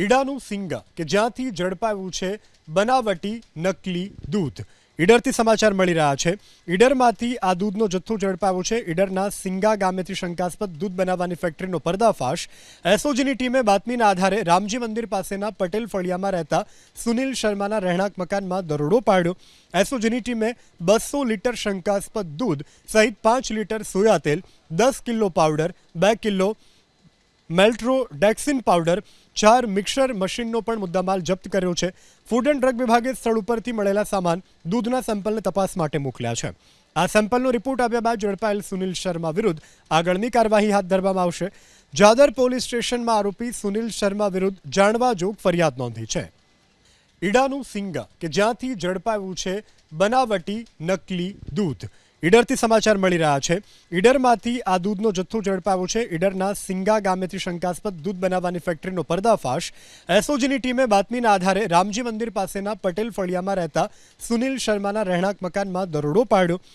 ઈડાનું સિંગા, કે જ્યાંથી ઝડપાયું છે બનાવટી નકલી દૂધ. ઈડરથી સમાચાર મળી રહ્યા છે. ઈડરમાંથી આ દૂધનો જથ્થો ઝડપાયો છે. ઈડરના સિંગા ગામેથી શંકાસ્પદ દૂધ બનાવવાની ફેક્ટરીનો પર્દાફાશ. એસઓજીની ટીમે બાતમીના આધારે રામજી મંદિર પાસેના પટેલ ફળિયામાં રહેતા સુનિલ શર્માના રહેણાંક મકાનમાં દરોડો પાડ્યો. એસઓજીની ટીમે બસો લીટર શંકાસ્પદ દૂધ સહિત પાંચ લીટર સોયા તેલ, દસ કિલો પાવડર, બે કિલો મેલ્ટ્રો ડેક્સિન પાવડર ચાર મિક્સર મશીનનો પણ મુદ્દામાલ જપ્ત કર્યો છે. ફૂડ એન્ડ ડ્રગ વિભાગે સ્થળ ઉપરથી મળેલા સામાન દૂધના સેમ્પલને તપાસ માટે મોકલ્યા છે. આ સેમ્પલનો રિપોર્ટ આવ્યા બાદ ઝડપાયેલ સુનિલ શર્મા વિરુદ્ધ આગળની કાર્યવાહી હાથ ધરવામાં આવશે. જાદર પોલીસ સ્ટેશનમાં આરોપી સુનિલ શર્મા વિરુદ્ધ જાણવા જોગ ફરિયાદ નોંધી છે. ઈડાનું સિંગા, કે જ્યાંથી ઝડપાયું છે, બનાવટી નકલી દૂધ. ઈડરથી સમાચાર મળી રહ્યા છે. ઈડરમાંથી આ દૂધનો જથ્થો ઝડપાયો છે. ઈડરના સિંગા ગામેથી શંકાસ્પદ દૂધ બનાવવાની ફેક્ટરીનો પર્દાફાશ. એસઓજીની ટીમે બાતમીના આધારે રામજી મંદિર પાસેના પટેલ ફળિયામાં રહેતા સુનિલ શર્માના રહેણાંક મકાનમાં દરોડો પાડ્યો.